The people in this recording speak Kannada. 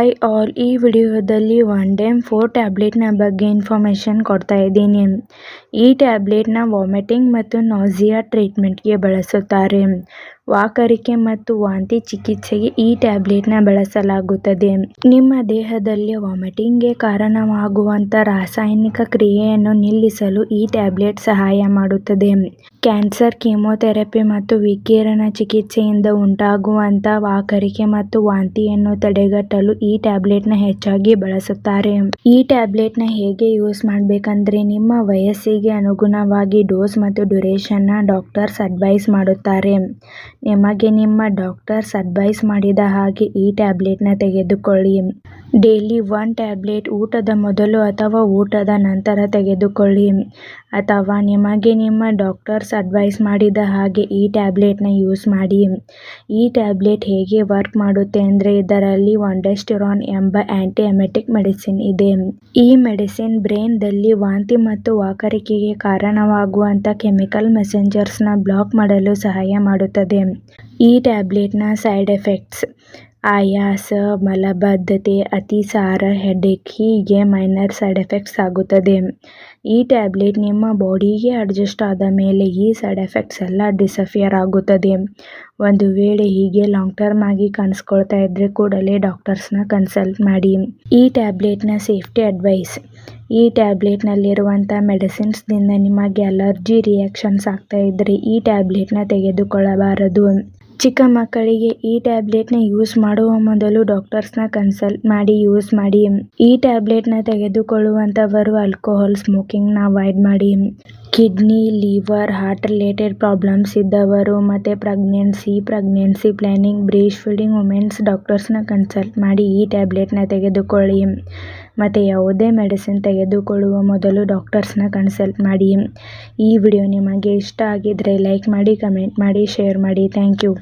ಹಾಯ್ ಆಲ್ ಈ ವಿಡಿಯೋದಲ್ಲಿ ಒನ್ ಡೇಮ್ ಫೋರ್ ಟ್ಯಾಬ್ಲೆಟ್ನ ಬಗ್ಗೆ ಇನ್ಫಾರ್ಮೇಷನ್ ಕೊಡ್ತಾ ಇದ್ದೀನಿ. ಈ ಟ್ಯಾಬ್ಲೆಟ್ನ ವಾಮಿಟಿಂಗ್ ಮತ್ತು ನಾಸಿಯಾ ಟ್ರೀಟ್ಮೆಂಟ್ಗೆ ಬಳಸುತ್ತಾರೆ. ವಾಕರಿಕೆ ಮತ್ತು ವಾಂತಿ ಚಿಕಿತ್ಸೆಗೆ ಈ ಟ್ಯಾಬ್ಲೆಟ್ನ ಬಳಸಲಾಗುತ್ತದೆ. ನಿಮ್ಮ ದೇಹದಲ್ಲಿ ವಾಮಿಟಿಂಗ್ಗೆ ಕಾರಣವಾಗುವಂಥ ರಾಸಾಯನಿಕ ಕ್ರಿಯೆಯನ್ನು ನಿಲ್ಲಿಸಲು ಈ ಟ್ಯಾಬ್ಲೆಟ್ ಸಹಾಯ ಮಾಡುತ್ತದೆ. ಕ್ಯಾನ್ಸರ್, ಕೀಮೋಥೆರಪಿ ಮತ್ತು ವಿಕಿರಣ ಚಿಕಿತ್ಸೆಯಿಂದ ಉಂಟಾಗುವಂಥ ವಾಕರಿಕೆ ಮತ್ತು ವಾಂತಿಯನ್ನು ತಡೆಗಟ್ಟಲು ಈ ಟ್ಯಾಬ್ಲೆಟ್ನ ಹೆಚ್ಚಾಗಿ ಬಳಸುತ್ತಾರೆ. ಈ ಟ್ಯಾಬ್ಲೆಟ್ನ ಹೇಗೆ ಯೂಸ್ ಮಾಡಬೇಕಂದ್ರೆ ನಿಮ್ಮ ವಯಸ್ಸಿಗೆ ಅನುಗುಣವಾಗಿ ಡೋಸ್ ಮತ್ತು ಡ್ಯುರೇಷನ್ನ ಡಾಕ್ಟರ್ಸ್ ಅಡ್ವೈಸ್ ಮಾಡುತ್ತಾರೆ. ನಿಮಗೆ ನಿಮ್ಮ ಡಾಕ್ಟರ್ಸ್ ಅಡ್ವೈಸ್ ಮಾಡಿದ ಹಾಗೆ ಈ ಟ್ಯಾಬ್ಲೆಟ್ನ ತೆಗೆದುಕೊಳ್ಳಿ. ಡೈಲಿ ಒನ್ ಟ್ಯಾಬ್ಲೆಟ್ ಊಟದ ಮೊದಲು ಅಥವಾ ಊಟದ ನಂತರ ತೆಗೆದುಕೊಳ್ಳಿ. ಅಥವಾ ನಿಮಗೆ ನಿಮ್ಮ ಡಾಕ್ಟರ್ಸ್ ಅಡ್ವೈಸ್ ಮಾಡಿದ ಹಾಗೆ ಈ ಟ್ಯಾಬ್ಲೆಟ್ನ ಯೂಸ್ ಮಾಡಿ. ಈ ಟ್ಯಾಬ್ಲೆಟ್ ಹೇಗೆ ವರ್ಕ್ ಮಾಡುತ್ತೆ ಅಂದರೆ ಇದರಲ್ಲಿ ಒಂಡೆಸ್ಟಿರಾನ್ ಎಂಬ ಆ್ಯಂಟಿಯಮೆಟಿಕ್ ಮೆಡಿಸಿನ್ ಇದೆ. ಈ ಮೆಡಿಸಿನ್ ಬ್ರೈನ್ದಲ್ಲಿ ವಾಂತಿ ಮತ್ತು ವಾಕರಿಕೆಗೆ ಕಾರಣವಾಗುವಂಥ ಕೆಮಿಕಲ್ ಮೆಸೆಂಜರ್ಸ್ನ ಬ್ಲಾಕ್ ಮಾಡಲು ಸಹಾಯ ಮಾಡುತ್ತದೆ. ಈ ಟ್ಯಾಬ್ಲೆಟ್ನ ಸೈಡ್ ಎಫೆಕ್ಟ್ಸ್ ಆಯಾಸ, ಮಲಬದ್ಧತೆ, ಅತಿಸಾರ ಹೆಡೇಕ್ ಹೀಗೆ ಮೈನರ್ ಸೈಡ್ ಎಫೆಕ್ಟ್ಸ್ ಆಗುತ್ತದೆ. ಈ ಟ್ಯಾಬ್ಲೆಟ್ ನಿಮ್ಮ ಬಾಡಿಗೆ ಅಡ್ಜಸ್ಟ್ ಆದ ಮೇಲೆ ಈ ಸೈಡ್ ಎಫೆಕ್ಟ್ಸ್ ಎಲ್ಲ ಡಿಸಫಿಯರ್ ಆಗುತ್ತದೆ. ಒಂದು ವೇಳೆ ಹೀಗೆ ಲಾಂಗ್ ಟರ್ಮ್ ಆಗಿ ಕಾಣಿಸ್ಕೊಳ್ತಾ ಇದ್ದರೆ ಕೂಡಲೇ ಡಾಕ್ಟರ್ಸ್ನ ಕನ್ಸಲ್ಟ್ ಮಾಡಿ. ಈ ಟ್ಯಾಬ್ಲೆಟ್ನ ಸೇಫ್ಟಿ ಅಡ್ವೈಸ್ ಈ ಟ್ಯಾಬ್ಲೆಟ್ನಲ್ಲಿರುವಂಥ ಮೆಡಿಸಿನ್ಸ್ನಿಂದ ನಿಮಗೆ ಅಲರ್ಜಿ ರಿಯಾಕ್ಷನ್ಸ್ ಆಗ್ತಾ ಇದ್ದರೆ ಈ ಟ್ಯಾಬ್ಲೆಟ್ನ ತೆಗೆದುಕೊಳ್ಳಬಾರದು. ಚಿಕ್ಕ ಮಕ್ಕಳಿಗೆ ಈ ಟ್ಯಾಬ್ಲೆಟ್ನ ಯೂಸ್ ಮಾಡುವ ಮೊದಲು ಡಾಕ್ಟರ್ಸ್ನ ಕನ್ಸಲ್ಟ್ ಮಾಡಿ, ಯೂಸ್ ಮಾಡಿ. ಈ ಟ್ಯಾಬ್ಲೆಟ್ನ ತೆಗೆದುಕೊಳ್ಳುವಂಥವರು ಆಲ್ಕೋಹಾಲ್ ಸ್ಮೋಕಿಂಗ್ನ ಅವಾಯ್ಡ್ ಮಾಡಿ. Kidney, liver, heart related problems ಇದ್ದವರು ಮತ್ತು pregnancy pregnancy planning breast feeding womens ಡಾಕ್ಟರ್ಸ್ನ consult ಮಾಡಿ ಈ ಟ್ಯಾಬ್ಲೆಟ್ನ ತೆಗೆದುಕೊಳ್ಳಿ. ಮತ್ತು ಯಾವುದೇ ಮೆಡಿಸಿನ್ ತೆಗೆದುಕೊಳ್ಳುವ ಮೊದಲು ಡಾಕ್ಟರ್ಸ್ನ ಕನ್ಸಲ್ಟ್ ಮಾಡಿ. ಈ ವಿಡಿಯೋ ನಿಮಗೆ ಇಷ್ಟ ಆಗಿದ್ದರೆ ಲೈಕ್ ಮಾಡಿ, ಕಮೆಂಟ್ ಮಾಡಿ, ಶೇರ್ ಮಾಡಿ. Thank you.